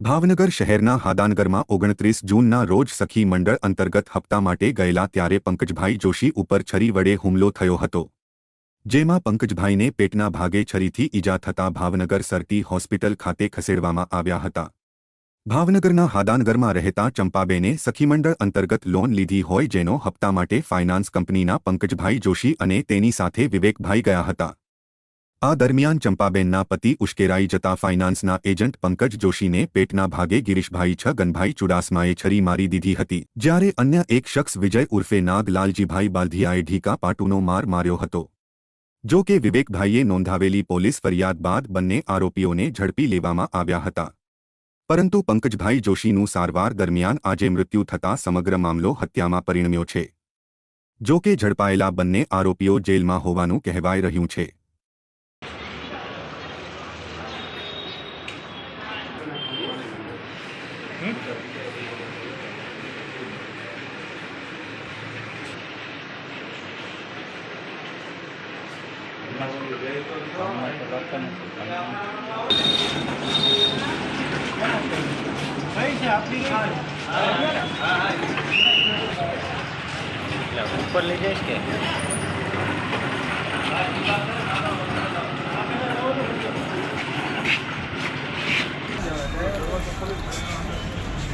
ભાવનગર શહેરના હાદાનગરમાં ઓગણત્રીસ જૂનના રોજ સખી મંડળ અંતર્ગત હપ્તા માટે ગયેલા ત્યારે પંકજભાઈ જોશી ઉપર છરી વડે હુમલો થયો હતો. જેમાં પંકજભાઈને પેટના ભાગે છરીથી ઈજા થતા ભાવનગર સરટી હોસ્પિટલ ખાતે ખસેડવામાં આવ્યા હતા. ભાવનગરના હાદાનગરમાં રહેતા ચંપાબેને સખીમંડળ અંતર્ગત લોન લીધી હોય જેનો હપ્તા માટે ફાઇનાન્સ કંપનીના પંકજભાઈ જોશી અને તેની સાથે વિવેકભાઈ ગયા હતા. આ દરમિયાન ચંપાબેનના પતિ ઉશ્કેરાઈ જતા ફાઇનાન્સના એજન્ટ પંકજ જોશીને પેટના ભાગે ગિરીશભાઈ છ, ગનભાઈ ચુડાસમાએ છરી મારી દીધી હતી. જ્યારે અન્ય એક શખ્સ વિજય ઉર્ફે નાગ લાલજીભાઈ બાલધિયાએ ઢીકા પાટુનો માર માર્યો હતો. જો કે વિવેકભાઈએ નોંધાવેલી પોલીસ ફરિયાદ બાદ બંને આરોપીઓને ઝડપી લેવામાં આવ્યા હતા. પરંતુ પંકજભાઈ જોશીનું સારવાર દરમિયાન આજે મૃત્યુ થતા સમગ્ર મામલો હત્યામાં પરિણમ્યો છે. જો કે ઝડપાયેલા બંને આરોપીઓ જેલમાં હોવાનું કહેવાઈ રહ્યું છે. એટલે ઉપર લઈ જઈશ કે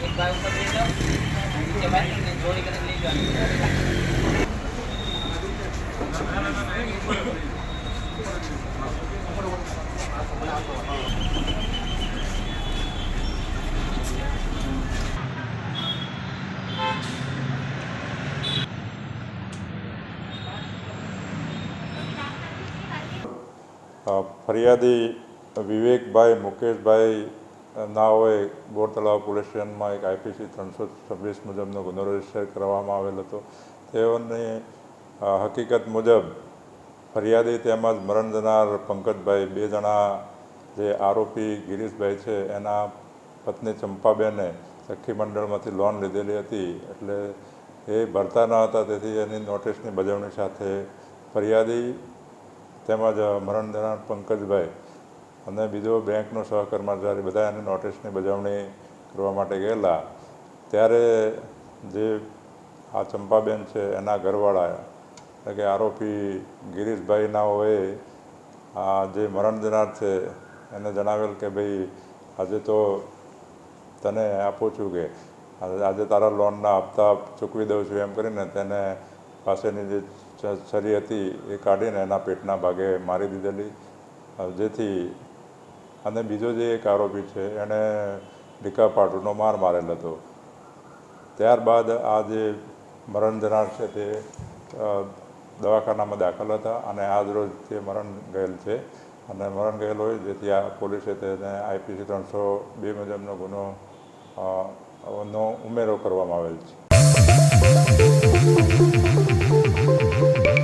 એક ગાય ઉપર લઈ જાઓ નીચે બાંધીને જોડી ફરિયાદી વિવેકભાઈ મુકેશભાઈ નાઓએ બોરતળાવ પોલીસ સ્ટેશનમાં એક આઈપીસી ત્રણસો છવ્વીસ મુજબનો ગુનો રજિસ્ટર કરવામાં આવેલ હતો. તેઓની હકીકત મુજબ ફરિયાદી તેમજ મરણ જનાર પંકજભાઈ બે જણા, જે આરોપી ગિરીશભાઈ છે, એના પત્ની ચંપાબેને સખી મંડળમાંથી લોન લીધેલી હતી. એટલે એ ભરતા ન હતા, તેથી એની નોટિસની બજવણી સાથે ફરિયાદી તેમજ મરણ દેનાર પંકજભાઈ અને બીજો બેંકનો સહકર્મચારી બધા એની નોટિસની બજાવણી કરવા માટે ગયેલા, ત્યારે જે આ ચંપાબેન છે, એના ઘરવાળા, એટલે કે આરોપી ગિરીશભાઈના હોય, આ જે મરણ દેનાર છે, એને જણાવેલ કે ભાઈ, આજે તો તને આપું છું કે, આજે તારા લોનના હપ્તા ચૂકવી દઉં છું, એમ કરીને તેને પાસેની જે છરી હતી એ કાઢીને એના પેટના ભાગે મારી દીધેલી. જેથી અને બીજો જે એક આરોપી છે એણે ડીકા પાટુનો માર મારેલ હતો. ત્યારબાદ આ જે મરણ જનાર છે તે દવાખાનામાં દાખલ હતા અને આજ રોજ તે મરણ ગયેલ છે. અને મરણ ગયેલ હોય જેથી આ પોલીસે તેને આઈપીસી ત્રણસો બે મુજબનો ગુનો નો ઉમેરો કરવામાં આવેલ છે.